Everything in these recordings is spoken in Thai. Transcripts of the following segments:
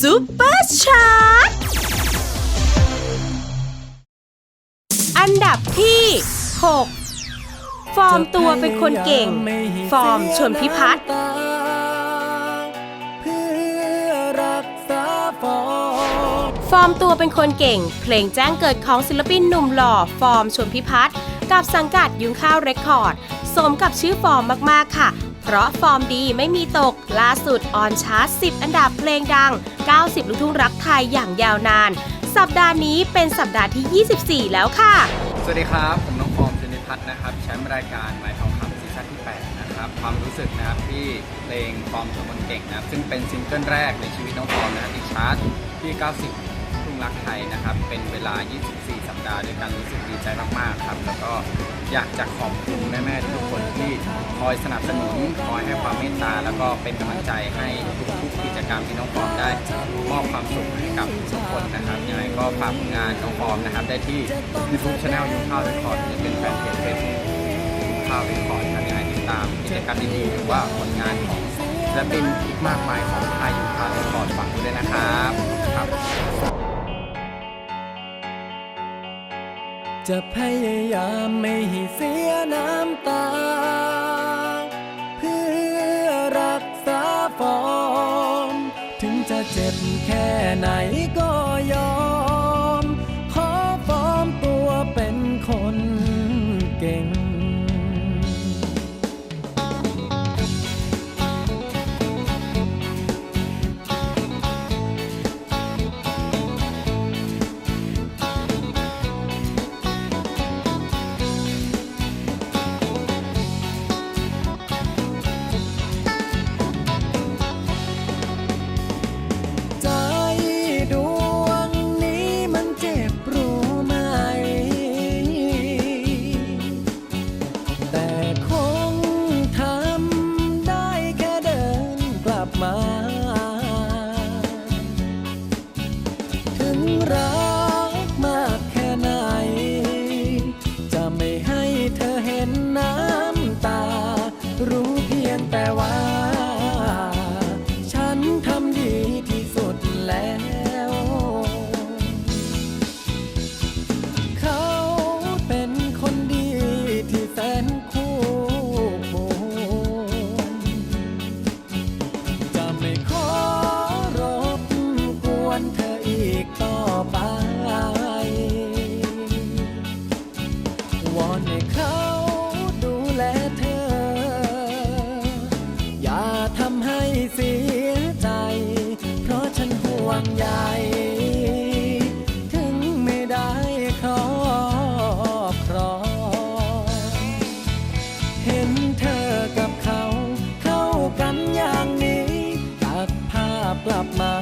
ซุปเปอร์ชาร์ตอันดับที่ 6 ฟอร์มตัวเป็นคนเก่ง ฟอร์มชนพิพัฒน์ฟอร์มฟอร์มตัวเป็นคนเก่ง เพลงแจ้งเกิดของศิลปินหนุ่มหล่อ ฟอร์มชนพิพัฒน์กับสังกัดยุงข้าวเรคคอร์ด สมกับชื่อฟอร์มมาก ๆ ค่ะ เพราะฟอร์มดีไม่มีตก ล่าสุดออนชาร์ต 10 อันดับเพลงดัง 90 ลูกทุ่งรักไทยอย่างยาวนาน สัปดาห์นี้เป็นสัปดาห์ที่ 24 แล้วค่ะ สวัสดีครับ ผมน้องฟอร์มชนิพัฒน์นะครับแชมป์รายการไม้ทองคำซีซั่นที่ 8 นะครับ ความรู้สึกนะครับที่เพลงฟอร์มตัวคนเก่งนะครับซึ่งเป็นซิงเกิลแรกในชีวิตน้องฟอร์มนะครับที่ชาร์ตที่ 90ทุ่งรักไทยนะครับเป็นเวลา 24สัป ดาห์ด้วยกันรู้สึกดีใจมากๆครับ แล้วก็อยากจะขอบคุณแม่ๆทุกคนที่คอยสนับสนุนคอยให้ความเมตตา แล้วก็เป็นกำลังใจให้ทุกๆกิจกรรมที่น้องฟอมได้มอบความสุขให้กับทุกคนนะครับยังไงก็ฝากผลงานน้องฟอมนะครับ ได้ที่ YouTube Channel ยุงข้าวเรคคอร์ดหรือเป็นแฟนเพจเฟซบุ๊กยุงข้าวเรคคอร์ดครับยังไงติดตามกิจกรรมดีๆหรือว่าผลงานของศิลปินอีกมากมายของค่ายยุงข้าวเรคคอร์ดฝากด้วยนะครับครับ จะพยายามไม่ให้เสียน้ำตา เพื่อรักษาฟอร์มถึงจะเจ็บแค่ไหนก็ รู้ สียใจ เพราะฉันห่วงใยถึงไม่ได้ครอบครองเห็นเธอกับเขา เข้ากันอย่างนี้ ตัดภาพกลับมา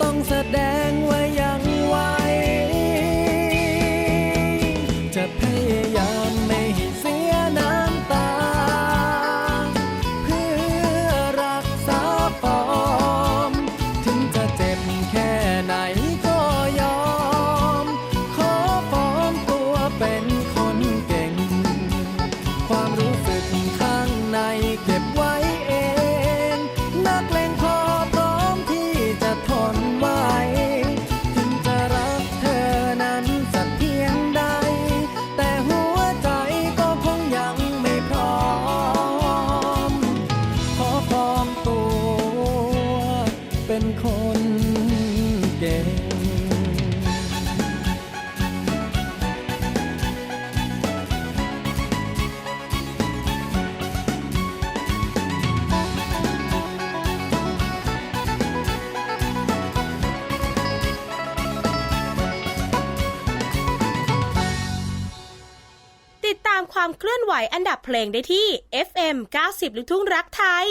ต้องแสดง็นคนเก่ง ติดตามความเคลื่อนไหวอันดับเพลงได้ที่ FM 90ลูกทุ่งรักไทย